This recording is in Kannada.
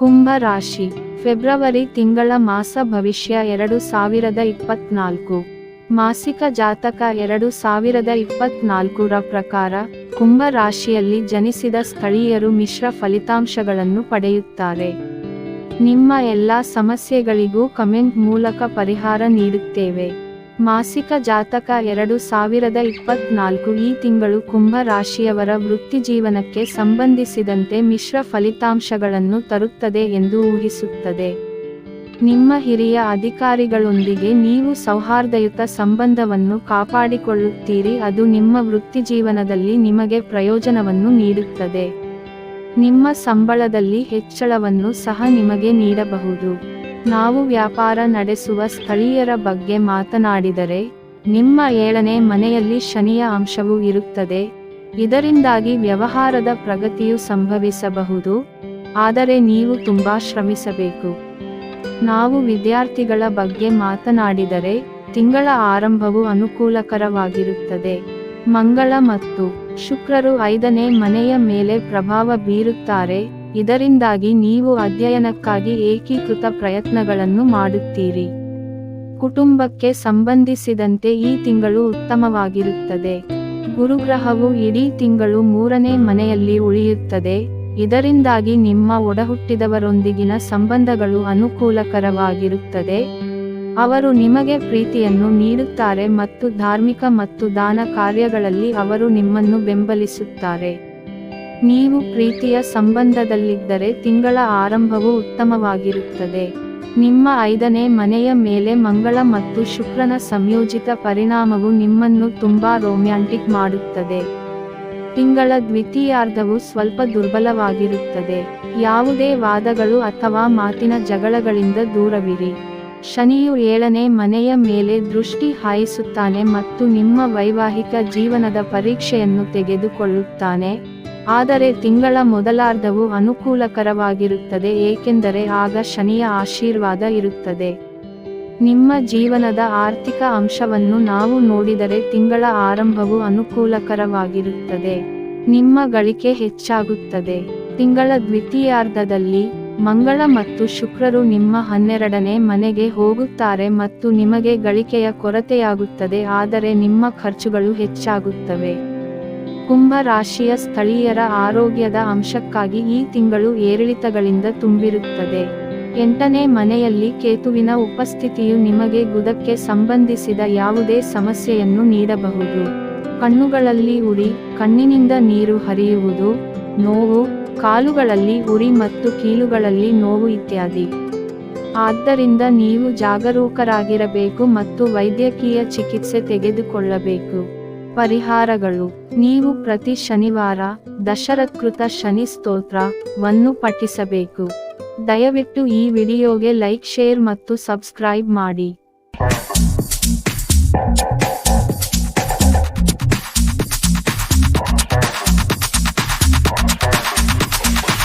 ಕುಂಭ ರಾಶಿ ಫೆಬ್ರವರಿ ತಿಂಗಳ ಮಾಸ ಭವಿಷ್ಯ ಎರಡು ಸಾವಿರದ ಇಪ್ಪತ್ನಾಲ್ಕು. ಮಾಸಿಕ ಜಾತಕ ಎರಡು ಸಾವಿರದ ಇಪ್ಪತ್ನಾಲ್ಕರ ಪ್ರಕಾರ ಕುಂಭ ರಾಶಿಯಲ್ಲಿ ಜನಿಸಿದ ಸ್ಥಳೀಯರು ಮಿಶ್ರ ಫಲಿತಾಂಶಗಳನ್ನು ಪಡೆಯುತ್ತಾರೆ. ನಿಮ್ಮ ಎಲ್ಲ ಸಮಸ್ಯೆಗಳಿಗೂ ಕಮೆಂಟ್ ಮೂಲಕ ಪರಿಹಾರ ನೀಡುತ್ತೇವೆ. ಮಾಸಿಕ ಜಾತಕ ಎರಡು ಸಾವಿರದ ಇಪ್ಪತ್ನಾಲ್ಕು ಈ ತಿಂಗಳು ಕುಂಭ ರಾಶಿಯವರ ವೃತ್ತಿಜೀವನಕ್ಕೆ ಸಂಬಂಧಿಸಿದಂತೆ ಮಿಶ್ರ ಫಲಿತಾಂಶಗಳನ್ನು ತರುತ್ತದೆ ಎಂದು ಊಹಿಸುತ್ತದೆ. ನಿಮ್ಮ ಹಿರಿಯ ಅಧಿಕಾರಿಗಳೊಂದಿಗೆ ನೀವು ಸೌಹಾರ್ದಯುತ ಸಂಬಂಧವನ್ನು ಕಾಪಾಡಿಕೊಳ್ಳುತ್ತೀರಿ, ಅದು ನಿಮ್ಮ ವೃತ್ತಿಜೀವನದಲ್ಲಿ ನಿಮಗೆ ಪ್ರಯೋಜನವನ್ನು ನೀಡುತ್ತದೆ. ನಿಮ್ಮ ಸಂಬಳದಲ್ಲಿ ಹೆಚ್ಚಳವನ್ನು ಸಹ ನಿಮಗೆ ನೀಡಬಹುದು. ನಾವು ವ್ಯಾಪಾರ ನಡೆಸುವ ಸ್ಥಳೀಯರ ಬಗ್ಗೆ ಮಾತನಾಡಿದರೆ, ನಿಮ್ಮ ಏಳನೇ ಮನೆಯಲ್ಲಿ ಶನಿಯ ಅಂಶವು ಇರುತ್ತದೆ. ಇದರಿಂದಾಗಿ ವ್ಯವಹಾರದ ಪ್ರಗತಿಯು ಸಂಭವಿಸಬಹುದು. ಆದರೆ ನೀವು ತುಂಬಾ ಶ್ರಮಿಸಬೇಕು. ನಾವು ವಿದ್ಯಾರ್ಥಿಗಳ ಬಗ್ಗೆ ಮಾತನಾಡಿದರೆ, ತಿಂಗಳ ಆರಂಭವು ಅನುಕೂಲಕರವಾಗಿರುತ್ತದೆ. ಮಂಗಳ ಮತ್ತು ಶುಕ್ರರು ಐದನೇ ಮನೆಯ ಮೇಲೆ ಪ್ರಭಾವ ಬೀರುತ್ತಾರೆ. ಇದರಿಂದಾಗಿ ನೀವು ಅಧ್ಯಯನಕ್ಕಾಗಿ ಏಕೀಕೃತ ಪ್ರಯತ್ನಗಳನ್ನು ಮಾಡುತ್ತೀರಿ. ಕುಟುಂಬಕ್ಕೆ ಸಂಬಂಧಿಸಿದಂತೆ ಈ ತಿಂಗಳು ಉತ್ತಮವಾಗಿರುತ್ತದೆ. ಗುರುಗ್ರಹವು ಇಡೀ ತಿಂಗಳು ಮೂರನೇ ಮನೆಯಲ್ಲಿ ಉಳಿಯುತ್ತದೆ. ಇದರಿಂದಾಗಿ ನಿಮ್ಮ ಒಡಹುಟ್ಟಿದವರೊಂದಿಗಿನ ಸಂಬಂಧಗಳು ಅನುಕೂಲಕರವಾಗಿರುತ್ತದೆ. ಅವರು ನಿಮಗೆ ಪ್ರೀತಿಯನ್ನು ನೀಡುತ್ತಾರೆ ಮತ್ತು ಧಾರ್ಮಿಕ ಮತ್ತು ದಾನ ಕಾರ್ಯಗಳಲ್ಲಿ ಅವರು ನಿಮ್ಮನ್ನು ಬೆಂಬಲಿಸುತ್ತಾರೆ. ನೀವು ಪ್ರೀತಿಯ ಸಂಬಂಧದಲ್ಲಿದ್ದರೆ ತಿಂಗಳ ಆರಂಭವು ಉತ್ತಮವಾಗಿರುತ್ತದೆ. ನಿಮ್ಮ ಐದನೇ ಮನೆಯ ಮೇಲೆ ಮಂಗಳ ಮತ್ತು ಶುಕ್ರನ ಸಂಯೋಜಿತ ಪರಿಣಾಮವು ನಿಮ್ಮನ್ನು ತುಂಬಾ ರೊಮ್ಯಾಂಟಿಕ್ ಮಾಡುತ್ತದೆ. ತಿಂಗಳ ದ್ವಿತೀಯಾರ್ಧವು ಸ್ವಲ್ಪ ದುರ್ಬಲವಾಗಿರುತ್ತದೆ. ಯಾವುದೇ ವಾದಗಳು ಅಥವಾ ಮಾತಿನ ಜಗಳಗಳಿಂದ ದೂರವಿರಿ. ಶನಿಯು ಏಳನೇ ಮನೆಯ ಮೇಲೆ ದೃಷ್ಟಿ ಹಾಯಿಸುತ್ತಾನೆ ಮತ್ತು ನಿಮ್ಮ ವೈವಾಹಿಕ ಜೀವನದ ಪರೀಕ್ಷೆಯನ್ನು ತೆಗೆದುಕೊಳ್ಳುತ್ತಾನೆ. ಆದರೆ ತಿಂಗಳ ಮೊದಲಾರ್ಧವು ಅನುಕೂಲಕರವಾಗಿರುತ್ತದೆ, ಏಕೆಂದರೆ ಆಗ ಶನಿಯ ಆಶೀರ್ವಾದ ಇರುತ್ತದೆ. ನಿಮ್ಮ ಜೀವನದ ಆರ್ಥಿಕ ಅಂಶವನ್ನು ನಾವು ನೋಡಿದರೆ ತಿಂಗಳ ಆರಂಭವು ಅನುಕೂಲಕರವಾಗಿರುತ್ತದೆ. ನಿಮ್ಮ ಗಳಿಕೆ ಹೆಚ್ಚಾಗುತ್ತದೆ. ತಿಂಗಳ ದ್ವಿತೀಯಾರ್ಧದಲ್ಲಿ ಮಂಗಳ ಮತ್ತು ಶುಕ್ರರು ನಿಮ್ಮ ಹನ್ನೆರಡನೇ ಮನೆಗೆ ಹೋಗುತ್ತಾರೆ ಮತ್ತು ನಿಮಗೆ ಗಳಿಕೆಯ ಕೊರತೆಯಾಗುತ್ತದೆ, ಆದರೆ ನಿಮ್ಮ ಖರ್ಚುಗಳು ಹೆಚ್ಚಾಗುತ್ತವೆ. ಕುಂಭ ರಾಶಿಯ ಸ್ಥಳೀಯರ ಆರೋಗ್ಯದ ಅಂಶಕ್ಕಾಗಿ ಈ ತಿಂಗಳು ಏರಿಳಿತಗಳಿಂದ ತುಂಬಿರುತ್ತದೆ. ಎಂಟನೇ ಮನೆಯಲ್ಲಿ ಕೇತುವಿನ ಉಪಸ್ಥಿತಿಯು ನಿಮಗೆ ಗುದಕ್ಕೆ ಸಂಬಂಧಿಸಿದ ಯಾವುದೇ ಸಮಸ್ಯೆಯನ್ನು ನೀಡಬಹುದು. ಕಣ್ಣುಗಳಲ್ಲಿ ಉರಿ, ಕಣ್ಣಿನಿಂದ ನೀರು ಹರಿಯುವುದು, ನೋವು, ಕಾಲುಗಳಲ್ಲಿ ಉರಿ ಮತ್ತು ಕೀಲುಗಳಲ್ಲಿ ನೋವು ಇತ್ಯಾದಿ. ಆದ್ದರಿಂದ ನೀವು ಜಾಗರೂಕರಾಗಿರಬೇಕು ಮತ್ತು ವೈದ್ಯಕೀಯ ಚಿಕಿತ್ಸೆ ತೆಗೆದುಕೊಳ್ಳಬೇಕು. ಪರಿಹಾರಗಳು. ನೀವು ಪ್ರತಿ ಶನಿವಾರ ದಶರಥಕೃತ ಶನಿ ಸ್ತೋತ್ರ ವನ್ನು ಪಠಿಸಬೇಕು. ದಯವಿಟ್ಟು ಈ ವಿಡಿಯೋಗೆ ಲೈಕ್, ಶೇರ್ ಮತ್ತು ಸಬ್ಸ್ಕ್ರೈಬ್ ಮಾಡಿ.